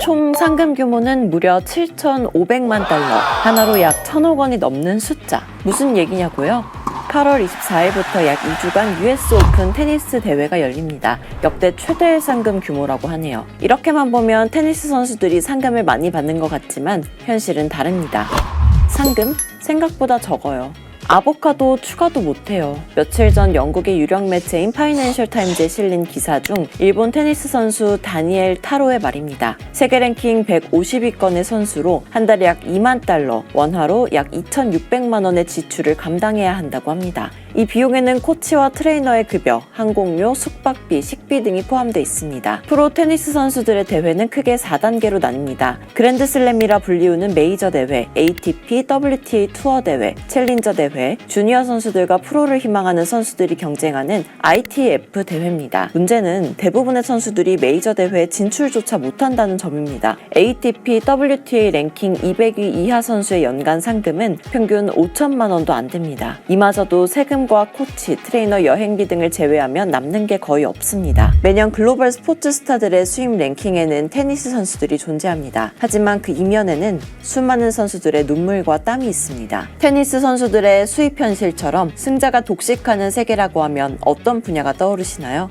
총 상금 규모는 무려 7,500만 달러, 하나로 약 1,000억 원이 넘는 숫자. 무슨 얘기냐고요? 8월 24일부터 약 2주간 US 오픈 테니스 대회가 열립니다. 역대 최대 상금 규모라고 하네요. 이렇게만 보면 테니스 선수들이 상금을 많이 받는 것 같지만 현실은 다릅니다. 상금? 생각보다 적어요. 아보카도 추가도 못해요. 며칠 전 영국의 유력 매체인 파이낸셜 타임즈에 실린 기사 중 일본 테니스 선수 다니엘 타로의 말입니다. 세계 랭킹 150위권의 선수로 한 달에 약 2만 달러, 원화로 약 2,600만 원의 지출을 감당해야 한다고 합니다. 이 비용에는 코치와 트레이너의 급여, 항공료, 숙박비, 식비 등이 포함되어 있습니다. 프로 테니스 선수들의 대회는 크게 4단계로 나뉩니다. 그랜드슬램이라 불리우는 메이저 대회, ATP, WTA 투어 대회, 챌린저 대회, 주니어 선수들과 프로를 희망하는 선수들이 경쟁하는 ITF 대회입니다. 문제는 대부분의 선수들이 메이저 대회에 진출조차 못한다는 점입니다. ATP, WTA 랭킹 200위 이하 선수의 연간 상금은 평균 5천만 원도 안 됩니다. 이마저도 세금 과 코치, 트레이너 여행비 등을 제외하면 남는 게 거의 없습니다. 매년 글로벌 스포츠 스타들의 수입 랭킹에는 테니스 선수들이 존재합니다. 하지만 그 이면에는 수많은 선수들의 눈물과 땀이 있습니다. 테니스 선수들의 수입 현실처럼 승자가 독식하는 세계라고 하면 어떤 분야가 떠오르시나요?